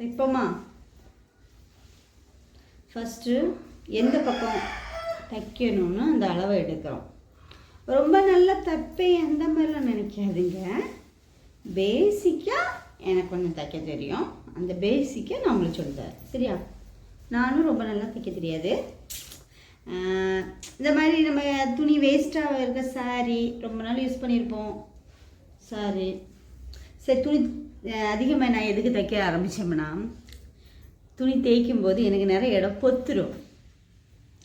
தைப்போமா first எந்த பக்கம் தைக்கணும்னு அந்த அளவை எடுக்கிறோம். ரொம்ப நல்லா தைப்பேன் அந்த மாதிரிலாம் நினைக்காதீங்க. பேசிக்காக எனக்கு கொஞ்சம் தைக்க தெரியும். அந்த பேசிக்கை நான் உங்களுக்கு சொல்லித்தரேன். சரியா? நானும் ரொம்ப நல்லா தைக்க தெரியாது. இந்த மாதிரி நம்ம துணி வேஸ்ட்டாக இருக்க சாரீ ரொம்ப நாள் யூஸ் பண்ணியிருப்போம். சாரி சரி துணி அதிகமாக நான் எதுக்கு தைக்க ஆரம்பித்தோம்னா துணி தேய்க்கும் போது எனக்கு நிறைய இடம் பொத்துரும்.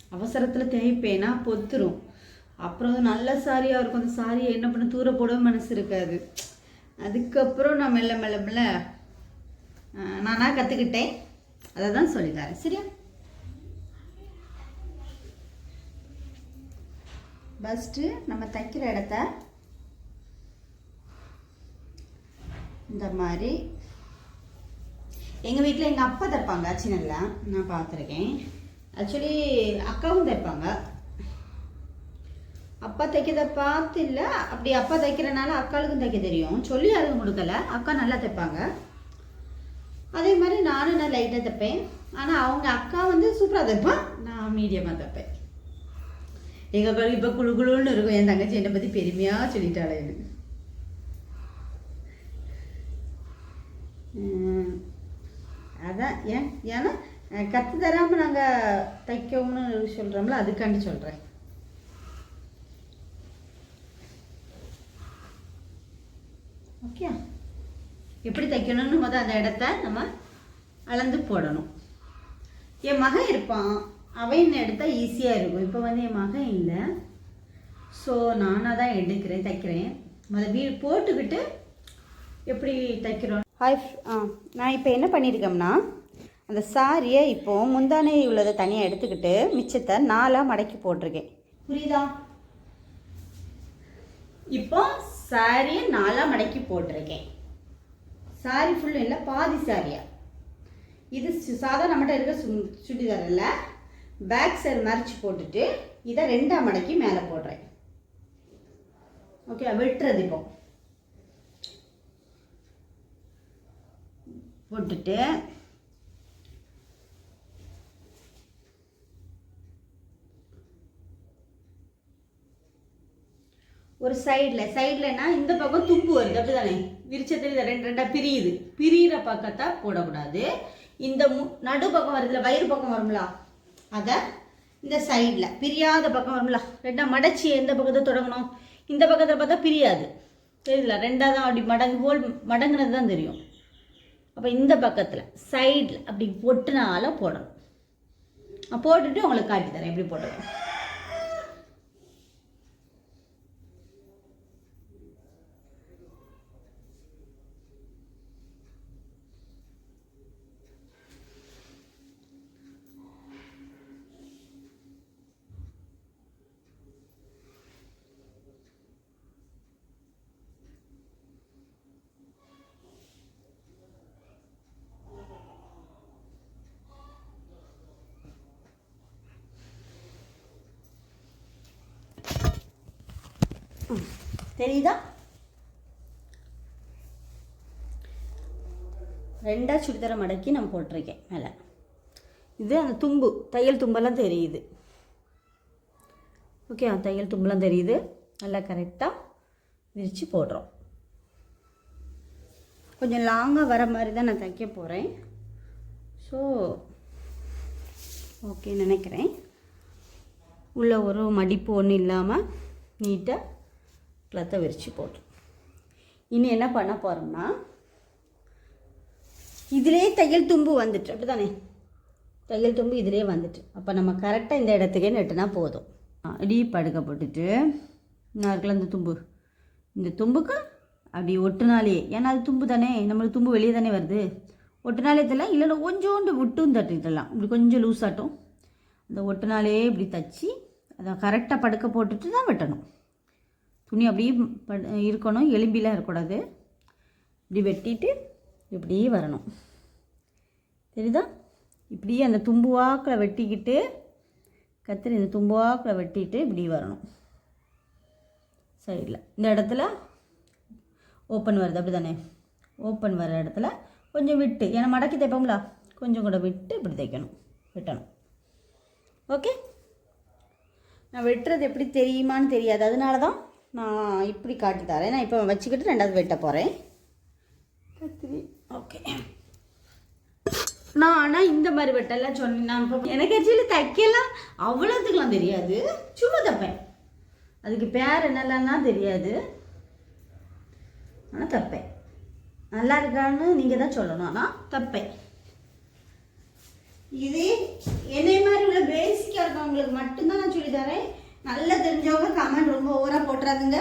அவசரத்தில் தேய்ப்பேன்னா பொத்துரும். அப்புறம் நல்ல சாரியாக இருக்கும். அந்த சாரியை என்ன பண்ண தூர போடவும் மனசு இருக்காது. அதுக்கப்புறம் நான் மெல்ல மெல்ல மெல்ல நானாக கற்றுக்கிட்டேன் அதை தான் சொல்லித்தரேன். சரியா? ஃபஸ்ட்டு நம்ம தைக்கிற இடத்த இந்த மாதிரி. எங்கள் வீட்டில் எங்கள் அப்பா தைப்பாங்க சின்னல நான் பார்த்துருக்கேன். ஆக்சுவலி அக்காவும் தைப்பாங்க. அப்பா தைக்கிறத பார்த்து இல்லை அப்படி அப்பா தைக்கிறனால அக்காளுக்கும் தைக்க தெரியும். சொல்லி அதுவும் கொடுக்கல. அக்கா நல்லா தைப்பாங்க. அதே மாதிரி நானும் நான் லைட்டாக தைப்பேன். ஆனால் அவங்க அக்கா வந்து சூப்பராக தைப்பான் நான் மீடியமாக தைப்பேன். எங்கள் அக்காளுக்கு இப்போ குழு குழுன்னு இருக்கும். என் தங்கச்சி என்னை பற்றி பெருமையாக சொல்லிட்டாளே. எனக்கு அதான் ஏன் ஏன்னா கற்று தராமல் நாங்கள் தைக்கவும்னு சொல்கிறோம்ல அதுக்காண்டி சொல்கிறேன் ஓகே? எப்படி தைக்கணும்னு முதல் அந்த இடத்த நம்ம அளந்து போடணும். என் மகன் இருப்பான். அவன் எடுத்தால் ஈஸியாக இருக்கும். இப்போ வந்து என் மகன் இல்லை. ஸோ நானாக தான் எடுக்கிறேன் தைக்கிறேன். முதல் வீ போட்டுக்கிட்டு எப்படி தைக்கிறோம்? ஹாய் ஆ நான் இப்போ என்ன பண்ணியிருக்கோம்னா அந்த சாரியை இப்போ முந்தானை உள்ளதை தனியாக எடுத்துக்கிட்டு மிச்சத்தை நாலாக மடக்கி போட்டிருக்கேன். புரியுதா? இப்போ சாரியை நாலாக மடக்கி போட்டிருக்கேன். சாரி ஃபுல்லும் இல்லை பாதி சாரியா இது சாதா நம்மகிட்ட இருக்க சு சுடிதார் இல்லை பேக் சைடு மறைச்சி போட்டுட்டு இதை ரெண்டாம் மடக்கி மேலே போடுறேன். ஓகே வெட்டுறது இப்போ. போட்டுட்டு ஒரு சைடில் சைட்லனா இந்த பக்கம் தும்பு வருது அப்படிதானே? விரிச்சத்தில் இதை ரெண்டு ரெண்டாக பிரியுது. பிரியிற பக்கத்தை போடக்கூடாது. இந்த மு நடு பக்கம் வருதுல வயிறு பக்கம் வரும்ல? அதை இந்த சைடில் பிரியாத பக்கம் வரும்ல? ரெண்டாக மடச்சி எந்த பக்கத்தை தொடங்கணும்? இந்த பக்கத்தில் பார்த்தா பிரியாது. தெரியல ரெண்டாக தான் அப்படி மடங்கு ஹோல் மடங்குனது தான் தெரியும். அப்போ இந்த பக்கத்தில் சைடில் அப்படி ஒட்டுனால போடணும். போட்டுட்டு உங்களுக்கு காட்டி தரேன். எப்படி போடணும்? தெரியுதா? ரெண்டாக சுடிதாரை மடக்கி நான் போட்டிருக்கேன் மேலே. இது அந்த தும்பு தையல் தும்பெல்லாம் தெரியுது. ஓகே தையல் தும்பெல்லாம் தெரியுது. நல்லா கரெக்டாக விரித்து போடுறோம். கொஞ்சம் லாங்காக வர மாதிரி தான் நான் தைக்க போகிறேன் ஸோ ஓகே நினைக்கிறேன். உள்ள ஒரு மடிப்பு ஒன்றும் இல்லாமல் நீட்டாக கிளத்தை விரித்து போட்டு. இனி என்ன பண்ண போகிறோம்னா இதிலே தையல் தும்பு வந்துட்டு அப்படிதானே தையல் தும்பு இதிலே வந்துட்டு. அப்போ நம்ம கரெக்டாக இந்த இடத்துக்கே நட்டுனா போதும். அடி படுக்க போட்டுட்டு நான் இருக்கல இந்த தும்பு. இந்த தும்புக்கு அப்படி ஒட்டுனாலே ஏன்னா அது தும்பு தானே நம்மளுக்கு தும்பு வெளியே தானே வருது. ஒட்டுனாலே தெரியல இல்லைன்னா கொஞ்சோண்டு விட்டும் தட்டிடலாம் இப்படி கொஞ்சம் லூஸ் ஆட்டும். அந்த ஒட்டுனாலே இப்படி தச்சு அதை கரெக்டாக படுக்க போட்டுட்டு தான் வெட்டணும். துணி அப்படியே இருக்கணும் எலும்பிலாம் இருக்கக்கூடாது. இப்படி வெட்டிட்டு இப்படியே வரணும். தெரியுதா? இப்படியே அந்த தும்பு வாக்கில் வெட்டிக்கிட்டு கத்திரி இந்த தும்பு வாக்கில் வெட்டிட்டு இப்படி வரணும். சைடில். இந்த இடத்துல ஓப்பன் வருது அப்படி தானே ஓப்பன் வர இடத்துல கொஞ்சம் விட்டு ஏன்னா மடக்கி தைப்போம்ல கொஞ்சம் கூட விட்டு இப்படி தைக்கணும். வெட்டணும். ஓகே? நான் வெட்டுறது எப்படி தெரியுமான்னு தெரியாது. அதனால தான் நான் இப்படி காட்டி தரேன். நான் இப்போ வச்சுக்கிட்டு ரெண்டாவது வெட்ட போகிறேன் கத்திரி. ஓகே நான் ஆனால் இந்த மாதிரி வெட்டெல்லாம் சொன்னேன் நான் இப்போ எனக்கு ஆக்சுவலி தைக்கலாம் அவ்வளோத்துக்குலாம் தெரியாது. சும்மா தைப்பேன். அதுக்கு பேர் என்னெல்லாம் தெரியாது. ஆனால் தைப்பேன். நல்லா இருக்கான்னு நீங்கள் தான் சொல்லணும். ஆனால் தைப்பேன். இது என்னை மாதிரி உள்ள பேசிக்காக இருக்கவங்களுக்கு மட்டும்தான் நான் சொல்லி தரேன். நல்லா தெரிஞ்சவங்க கமெண்ட் ரொம்ப ஓவராக போட்டுறாதுங்க.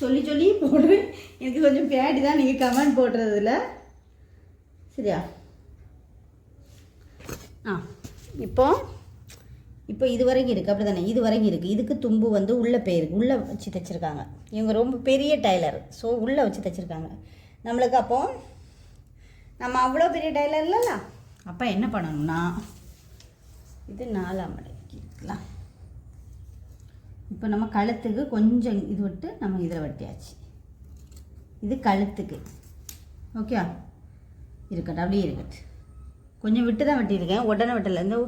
சொல்லி சொல்லி போடுறேன். எனக்கு கொஞ்சம் பேடி தான் நீங்கள் கமெண்ட் போடுறதில்ல சரியா? ஆ இப்போ இப்போ இது வரைக்கும் இருக்குது அப்படி தானே இது வரைக்கும் இருக்குது இதுக்கு தும்பு வந்து உள்ளே போயிருக்கு உள்ளே வச்சு தைச்சிருக்காங்க. இவங்க ரொம்ப பெரிய டைலர் ஸோ உள்ளே வச்சு தைச்சிருக்காங்க. நம்மளுக்கு அப்போ நம்ம அவ்வளோ பெரிய டைலர் இல்லைல்ல? அப்போ என்ன பண்ணணும்னா இது நாலாம் மடக்கி இருக்கலாம். இப்போ நம்ம கழுத்துக்கு கொஞ்சம் இது விட்டு நம்ம இதில் வெட்டியாச்சு. இது கழுத்துக்கு. ஓகே இருக்கட்டும் அப்படியே இருக்கட்டும். கொஞ்சம் விட்டு தான் வெட்டியிருக்கேன். உடனே வெட்டலை. இந்த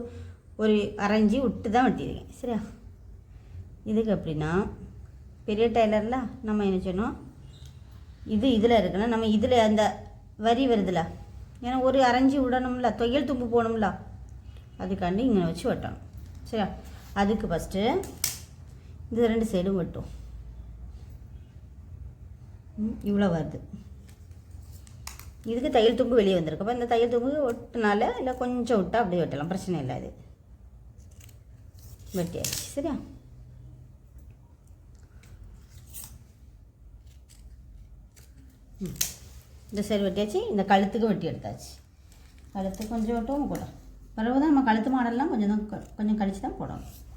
ஒரு அரைஞ்சி விட்டு தான் வெட்டியிருக்கேன். சரியா? இதுக்கு எப்படின்னா பெரிய டைலரில் நம்ம என்ன சொன்னோம் இது இதில் இருக்குன்னா நம்ம இதில் அந்த வரி வருதுல. ஏன்னா ஒரு அரைஞ்சி விடணும்ல. தொயல் தும்பு போகணும்ல. அதுக்காண்டி இங்கே வச்சு வெட்டணும். சரியா? அதுக்கு ஃபஸ்ட்டு இந்த ரெண்டு சைடும் வெட்டும் இவ்வளோ வருது. இதுக்கு தையல் தும்பு வெளியே வந்திருக்கு. அப்போ இந்த தையல் தும்பு ஒட்டினால இல்லை கொஞ்சம் விட்டால் அப்படியே வெட்டலாம். பிரச்சனை இல்லை அது. வெட்டியாச்சு. சரியா? ம். இந்த சைடு வெட்டியாச்சு. இந்த கழுத்துக்கு வெட்டி எடுத்தாச்சு. கழுத்து கொஞ்சம் வெட்டவும் போடலாம் பிறகு தான் நம்ம கழுத்து மாடல்லாம் கொஞ்சம் தான் க- கொஞ்சம் கழிச்சு தான் போடணும்.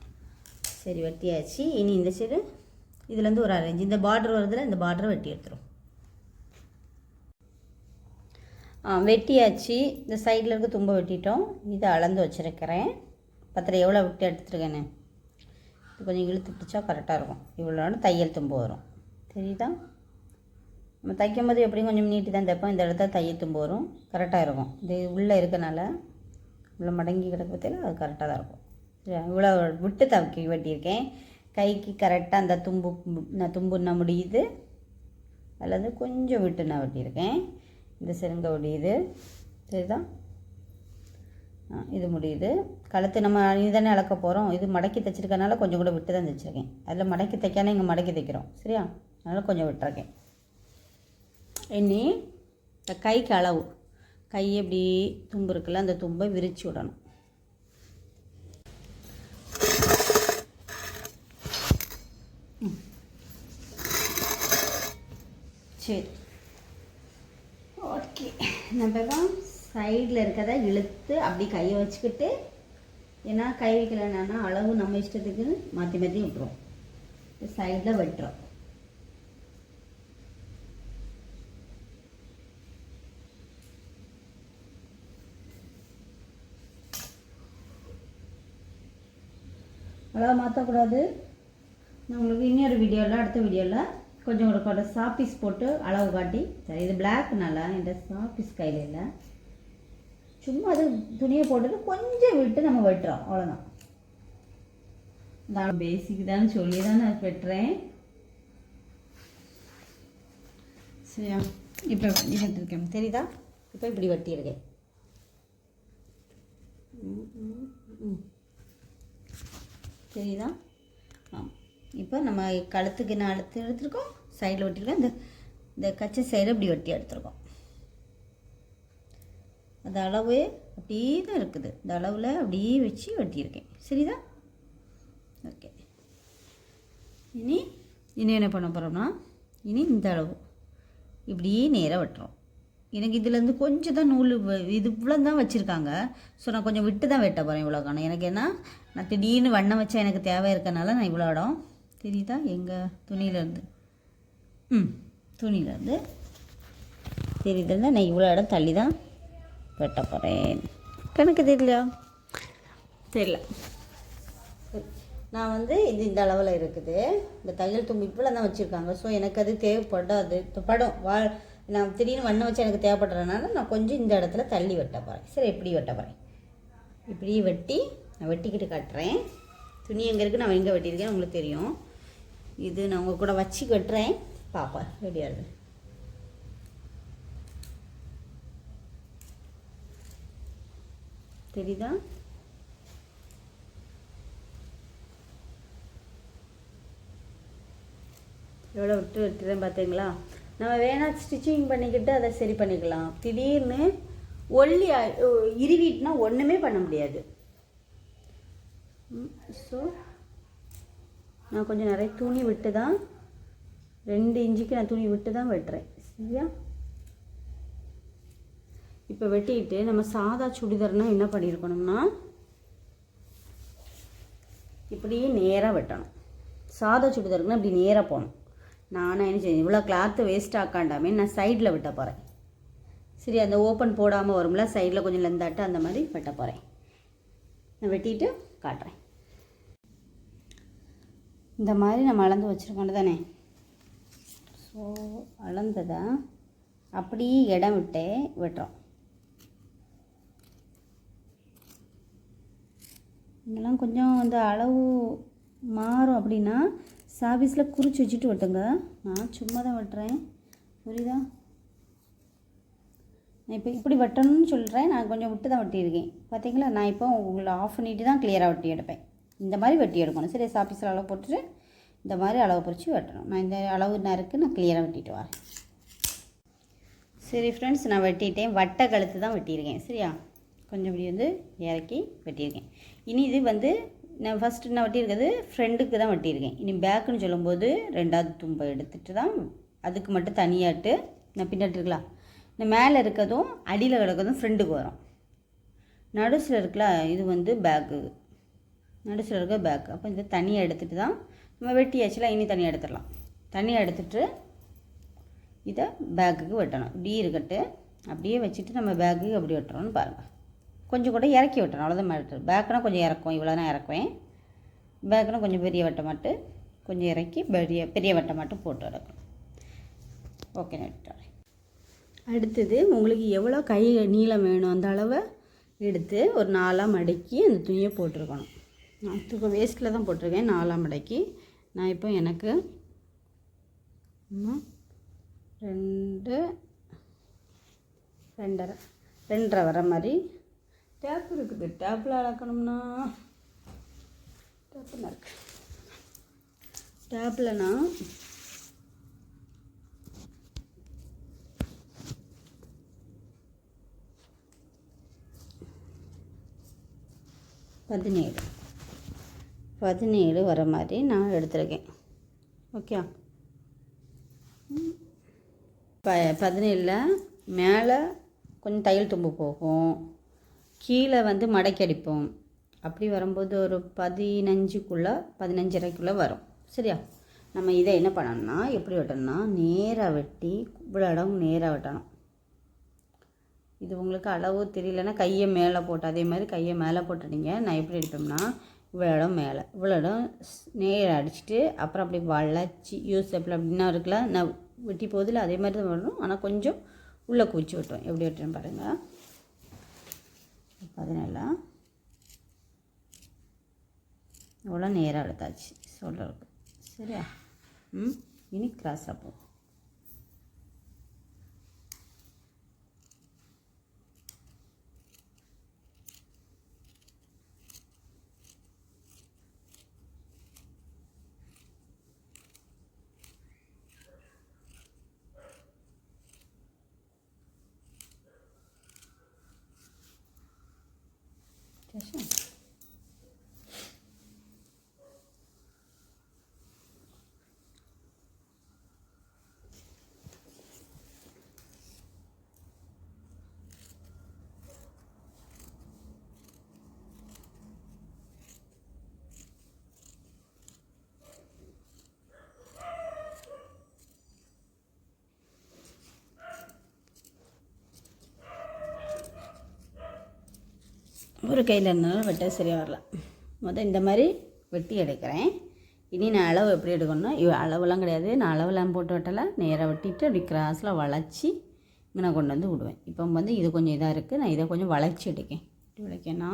சரி வெட்டியாச்சு. இனி இந்த சைடு இதுலேருந்து ஒரு அரேஞ்ச் இந்த பார்டர் வரதில் இந்த பார்டரை வெட்டி எடுத்துரும். ஆ வெட்டியாச்சு. இந்த சைடில் இருக்க தும்ப வெட்டிட்டோம். இதை அளந்து வச்சுருக்கிறேன். பத்திர எவ்வளோ விட்டு எடுத்துருக்கேன்னு? இது கொஞ்சம் இழுத்து பிடிச்சா கரெக்டாக இருக்கும். இவ்வளோன்னு தையல் தும்பு வரும். தெரியுதா? நம்ம தைக்கும் போது எப்படியும் கொஞ்சம் நீட்டி தான் தைப்போம். இந்த இடத்துல தையல் தும்பு வரும். கரெக்டாக இருக்கும். இது உள்ளே இருக்கனால உள்ளே மடங்கி கிடக்கு பார்த்தீங்கன்னா அது கரெக்டாக தான் இருக்கும். இவ்வளோ விட்டு தவக்கி வெட்டியிருக்கேன். கைக்கு கரெக்டாக அந்த தும்பு நான் தும்புன்னா முடியுது. அல்லது கொஞ்சம் விட்டு நான் வெட்டியிருக்கேன். இந்த செருங்க முடியுது சரிதான் இது முடியுது. கழுத்து நம்ம இதுதானே அளக்க போகிறோம் இது மடக்கி தைச்சிருக்கனால கொஞ்சம் கூட விட்டு தான் தைச்சிருக்கேன். அதில் மடக்கி தைக்கானே இங்கே மடக்கி தைக்கிறோம். சரியா? அதனால் கொஞ்சம் விட்டுருக்கேன். இனி இந்த கைக்கு அளவு. கை எப்படி தும்பு இருக்குல்ல அந்த தும்பை விரிச்சு விடணும். சரி. ஓகே நம்ம இப்போ சைடில் இருக்கிறத இழுத்து அப்படி கையை வச்சுக்கிட்டு ஏன்னா கை வைக்கலன்னா அளவு நம்ம இஷ்டத்துக்கு மாற்றி மாற்றி விட்டுரும். சைடில் வெட்டுறோம் அளவு மாற்றக்கூடாது நான் உங்களுக்கு இன்னொரு வீடியோவில் அடுத்த வீடியோவில் கொஞ்சம் ஒரு கூட சாப்பீஸ் போட்டு அளவு காட்டி. சரி இது பிளாக்னால இந்த சாப்பீஸ் கையில் இல்லை. சும்மா அது துணியை போட்டுட்டு கொஞ்சம் விட்டு நம்ம வெட்டுறோம். அவ்வளோதான் நான் பேசிக் தான் சொல்லி தான் நான் வெட்டுறேன். சரியா இப்போ இப்படி வெட்டிருக்கேன் தெரியுதா? இப்போ இப்படி வெட்டியிருக்கேன். தெரியுதா? இப்போ நம்ம கழுத்துக்கு நான் எடுத்து எடுத்துருக்கோம் சைடில் வெட்டிருக்கோம் இந்த இந்த கச்சை சைடு இப்படி ஒட்டி எடுத்துருக்கோம். அந்த அளவு அப்படியே தான் இருக்குது. இந்த அளவில் அப்படியே வச்சு வெட்டியிருக்கேன் சரிதா? ஓகே. இனி இனி என்ன பண்ண போகிறோம்னா இனி இந்த அளவு. இப்படியே நேராக வெட்டுறோம் எனக்கு இதுலேருந்து கொஞ்சம் தான் நூல் இது இவ்வளோ தான் வச்சுருக்காங்க. ஸோ நான் கொஞ்சம் விட்டு தான் வெட்ட போகிறேன் இவ்வளோ காணும் எனக்கு என்ன நான் திடீர்னு வண்ணம் வச்சா எனக்கு தேவை இருக்கனால நான் இவ்வளோ இடம் தெரியுதா? எங்கள் துணியிலேருந்து ம். துணியிலேருந்து தெரியுதுல்ல நான் இவ்வளோ இடம் தள்ளி தான் வெட்ட போகிறேன் கணக்கு தெரியலையா? தெரியல. சரி. நான் வந்து இது இந்த அளவில் இருக்குது. இந்த தையல் தும்பி இவ்வளோ தான் வச்சுருக்காங்க. ஸோ எனக்கு அது தேவைப்படாது. படம். வா நான் திடீர்னு வண்ணம் வச்சு எனக்கு தேவைப்படுறதுனால நான் கொஞ்சம் இந்த இடத்துல தள்ளி வெட்ட போகிறேன் சரி இப்படி வெட்ட போகிறேன் இப்படி வெட்டி நான் வெட்டிக்கிட்டு காட்டுறேன். துணி எங்கே இருக்குது நான் எங்கே வெட்டியிருக்கேன் உங்களுக்கு தெரியும். இது நான் உங்கள் கூட வச்சு கட்டுறேன். பாப்பா ரெடியாக இருக்கு. தெரியுதா? எவ்வளோ விட்டு விட்டுறேன் பார்த்தீங்களா நம்ம வேணா ஸ்டிச்சிங் பண்ணிக்கிட்டு அதை சரி பண்ணிக்கலாம். திடீர்னு ஒல்லி இருவிட்டுனா ஒன்றுமே பண்ண முடியாது. ஸோ நான் கொஞ்சம் நிறைய துணி விட்டு தான் ரெண்டு இன்ச்சுக்கு நான் துணி விட்டு தான் வெட்டுறேன். சரியா? இப்போ வெட்டிட்டு நம்ம சாதா சுடிதார்னால் என்ன பண்ணியிருக்கணும்னா இப்படியே நேராக வெட்டணும். சாதா சுடிதாருக்குன்னா இப்படி நேராக போகணும். நானும் என்ன செய்யணும் இவ்வளோ கிளாத்து வேஸ்ட் ஆக்காண்டாமே நான் சைடில் வெட்ட போகிறேன் சரி அந்த ஓப்பன் போடாமல் வரும்ல சைடில் கொஞ்சம் லெந்தாட்டு அந்த மாதிரி வெட்ட போகிறேன் நான் வெட்டிட்டு காட்டுறேன். இந்த மாதிரி நம்ம அளந்து வச்சுருக்கோம் தானே ஸோ அளந்ததை? அப்படியே இடம் விட்டே வெட்டுறோம் இதெல்லாம் கொஞ்சம் அந்த அளவு மாறும் அப்படின்னா சாபீஸில் குறித்து வச்சுட்டு வெட்டுங்க நான் சும்மா தான் வெட்டுறேன். புரியுதா? நான் இப்போ இப்படி வெட்டணும்னு சொல்கிறேன் நான் கொஞ்சம் விட்டு தான் வெட்டியிருக்கேன். பார்த்தீங்களா நான் இப்போ உங்களை ஆஃப் பண்ணிட்டு தான் கிளியராக வெட்டி எடுப்பேன். இந்த மாதிரி வெட்டி எடுக்கணும். சரி சாபீஸில் அளவு போட்டுட்டு இந்த மாதிரி அளவு குறித்து வெட்டணும். நான் இந்த அளவு நேருக்கு நான் கிளியராக வெட்டிட்டு வரேன். சரி ஃப்ரெண்ட்ஸ் நான் வெட்டிட்டேன். வட்டை கழுத்து தான் வெட்டியிருக்கேன். சரியா? கொஞ்சம் இப்படி வந்து இறக்கி வெட்டியிருக்கேன். இனி இது வந்து நான் ஃபஸ்ட்டு நான் வெட்டியிருக்கிறது ஃப்ரெண்டுக்கு தான் வெட்டியிருக்கேன். இனி பேக்குன்னு சொல்லும்போது ரெண்டாவது தும்பை எடுத்துகிட்டு தான் அதுக்கு மட்டும் தனியாட்டு நான் பின்னாடி இந்த மேலே இருக்கிறதும் அடியில் கிடக்கிறதும் ஃப்ரெண்டுக்கு வரும். நடுசில் இருக்கல இது வந்து பேக்கு நடுசில் இருக்க பேக் அப்போ இதை தனியாக எடுத்துகிட்டு தான் நம்ம வெட்டியாச்சுல இனி தனியாக எடுத்துடலாம். தனியாக எடுத்துட்டு இதை பேக்குக்கு வெட்டணும். இப்படி இருக்கட்டு அப்படியே வச்சுட்டு நம்ம பேக்குக்கு அப்படி வெட்டுறோம்னு பாருங்கள் கொஞ்சம் கூட இறக்கி வெட்டணும் அவ்வளோதான் மேட்ரு பேக்குனா கொஞ்சம் இறக்கும். இவ்வளோ தான் இறக்குவேன். பேக்குனா கொஞ்சம் பெரிய வட்டை மட்டும் கொஞ்சம் இறக்கி பெரிய பெரிய வட்டை மட்டும் போட்டு எடுக்கணும். ஓகே நெட்டாரேன் அடுத்தது உங்களுக்கு எவ்வளோ கை நீளம் வேணும்? அந்த அளவை எடுத்து ஒரு நாளாக மடக்கி அந்த துணியை போட்டிருக்கணும். நான் தூக்க வேஸ்ட்டில் தான் போட்டிருக்கேன் நாலாம் அடைக்கு. நான் இப்போ எனக்கு ரெண்டு ரெண்டரை ரெண்டரை வர மாதிரி டேப் இருக்குது. டேப்பில் அளக்கணும்னா டேப்பில் இருக்கு. டேப்பில் நான் பதினேழு. பதினேழு வர மாதிரி நான் எடுத்திருக்கேன். ஓகே? ப பதினேழில் மேலே கொஞ்சம் தையல் தும்பு போகும். கீழே வந்து மடக்கி அடிப்போம். அப்படி வரும்போது ஒரு பதினஞ்சுக்குள்ளே பதினஞ்சரைக்குள்ளே வரும். சரியா? நம்ம இதை என்ன பண்ணணும்னா எப்படி வெட்டணும்னா நேராக வெட்டி இவ்வளோ இடம் நேராக வெட்டணும். இது உங்களுக்கு அளவு தெரியலன்னா கையை மேலே போட்டு அதே மாதிரி கையை மேலே போட்டுட்டீங்க. நான் எப்படி அடிப்பேன்னா இவ்வளோ இடம் மேலே. இவ்வளோ இடம் நேராக அடிச்சுட்டு அப்புறம் அப்படி வளைச்சி யூஸ் எப்படி அப்படின்னா இருக்குல்ல? நான் வெட்டி போதில் அதே மாதிரி தான் வரணும். ஆனால் கொஞ்சம் உள்ளே குவிச்சு விட்டோம் எப்படி வெட்டுறேன் பாருங்கள் பதினெல்லாம் இவ்வளோ நேராக எடுத்தாச்சு சொல்கிறதுக்கு சரியா? ம்? இனி கிராஸாக போ சரி ஒரு கையில் இருந்தாலும் வெட்ட சரியாக வரல. மொதல் இந்த மாதிரி வெட்டி எடுக்கிறேன். இனி நான் அளவு எப்படி எடுக்கணும்னா இவ அளவுலாம் கிடையாது. நான் அளவுலாம் போட்டு வெட்டலை. நேராக வெட்டிட்டு அப்படி கிராஸில் வளைச்சி இங்கே நான் கொண்டு வந்து விடுவேன். இப்போ வந்து இது கொஞ்சம் இதாக இருக்குது நான் இதை கொஞ்சம் வளைச்சி எடுக்கேன். இப்படி வளைக்கேன்னா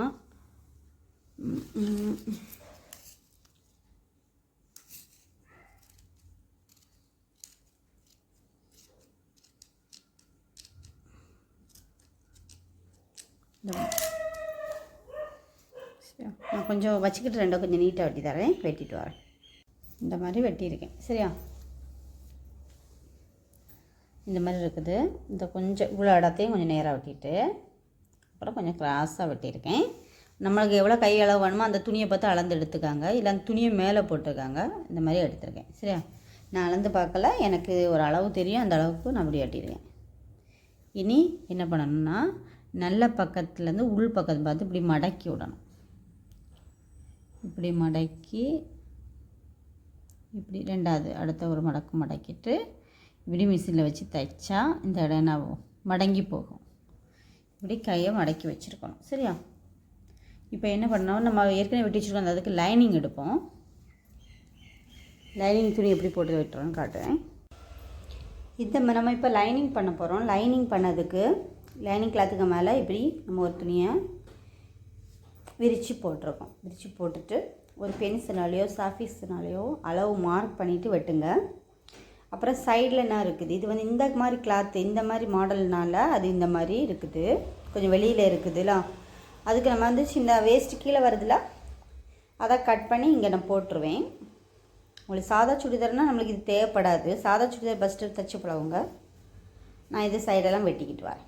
இந்த கொஞ்சம் வச்சுக்கிட்டு ரெண்டோ கொஞ்சம் நீட்டாக வெட்டி தரேன். வெட்டிட்டு வரேன். இந்த மாதிரி வெட்டியிருக்கேன். சரியா? இந்த மாதிரி இருக்குது. இந்த கொஞ்சம் இவ்வளோ இடத்தையும் கொஞ்சம் நேராக வெட்டிட்டு அப்புறம் கொஞ்சம் கிராஸாக வெட்டியிருக்கேன். நம்மளுக்கு எவ்வளோ கை அளவு வேணுமோ அந்த துணியை பார்த்து அளந்து எடுத்துக்காங்க. இல்லை அந்த துணியை மேலே போட்டிருக்காங்க இந்த மாதிரி எடுத்திருக்கேன். சரியா? நான் அளந்து பார்க்கல. எனக்கு ஒரு அளவு தெரியும். அந்த அளவுக்கு நான் அப்படி வெட்டியிருக்கேன். இனி என்ன பண்ணணும்னா நல்ல பக்கத்துலேருந்து உள் பக்கத்தை பார்த்து இப்படி மடக்கி விடணும். இப்படி மடக்கி இப்படி ரெண்டாவது அடுத்த ஒரு மடக்கு மடக்கிட்டு இப்படி மிஷினில் வச்சு தைச்சா இந்த இடம் என்ன மடங்கி போகும். இப்படி கையை மடக்கி வச்சுருக்கணும். சரியா? இப்போ என்ன பண்ணோம் நம்ம ஏற்கனவே வெட்டி வச்சுருக்கோம். அந்த அதுக்கு லைனிங் எடுப்போம். லைனிங் துணி எப்படி போட்டு வெட்டுறோன்னு காட்டுறேன். இந்த நம்ம இப்போ லைனிங் பண்ண போகிறோம் லைனிங் பண்ணதுக்கு லைனிங் கிளாத்துக்கு மேலே இப்படி நம்ம ஒரு துணியை விரித்து போட்டிருக்கோம். விரித்து போட்டுட்டு ஒரு பென்சினாலேயோ சாஃபீஸ்னாலேயோ அளவு மார்க் பண்ணிவிட்டு வெட்டுங்க. அப்புறம் சைடில் என்ன இருக்குது? இது வந்து இந்த மாதிரி கிளாத்து இந்த மாதிரி மாடல்னால அது இந்த மாதிரி இருக்குது. கொஞ்சம் வெளியில் இருக்குதுல. அதுக்கு நம்ம வந்து சின்ன வேஸ்ட்டு கீழே வருதுல அதை கட் பண்ணி இங்கே நான் போட்டுருவேன். உங்களுக்கு சாதா சுடிதார்னால் நம்மளுக்கு இது தேவைப்படாது. சாதா சுடிதார் ஃபஸ்ட்டு தச்சு பழகுங்க நான் இது சைடெல்லாம் வெட்டிக்கிட்டு வரேன்.